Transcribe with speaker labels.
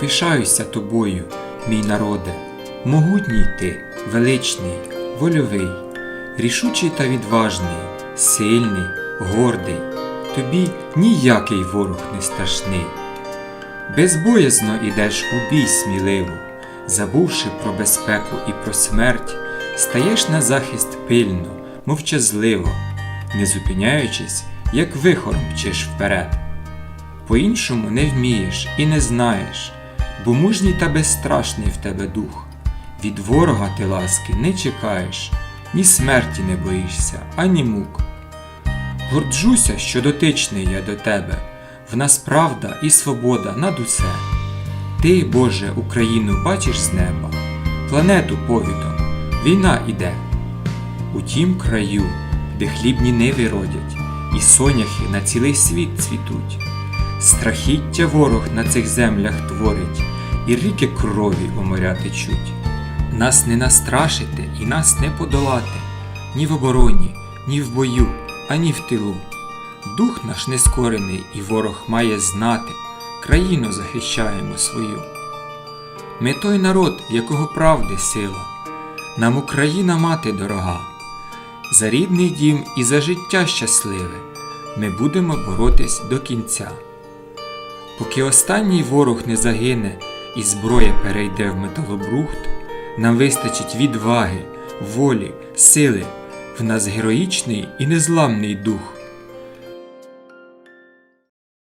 Speaker 1: Пишаюся тобою, мій народе, могутній ти, величний, вольовий, рішучий та відважний, сильний, гордий, тобі ніякий ворог не страшний. Безбоязно ідеш у бій сміливо, забувши про безпеку і про смерть, стаєш на захист пильно, мовчазливо, не зупиняючись, як вихор мчиш вперед. По-іншому не вмієш і не знаєш, бо мужній та безстрашний в тебе дух. Від ворога ти ласки не чекаєш, ні смерті не боїшся, ані мук. Горджуся, що дотичний я до тебе, в нас правда і свобода над усе. Ти, Боже, Україну бачиш з неба, планету повідом, війна іде. У тім краю, де хлібні ниви родять, і соняхи на цілий світ цвітуть. Страхіття ворог на цих землях творить, і ріки крові у течуть. Нас не настрашити і нас не подолати, ні в обороні, ні в бою, ані в тилу. Дух наш нескорений, і ворог має знати, країну захищаємо свою. Ми той народ, якого правди сила, нам Україна мати дорога. За рідний дім і за життя щасливе ми будемо боротись до кінця. Поки останній ворог не загине і зброя перейде в металобрухт, нам вистачить відваги, волі, сили, в нас героїчний і незламний дух.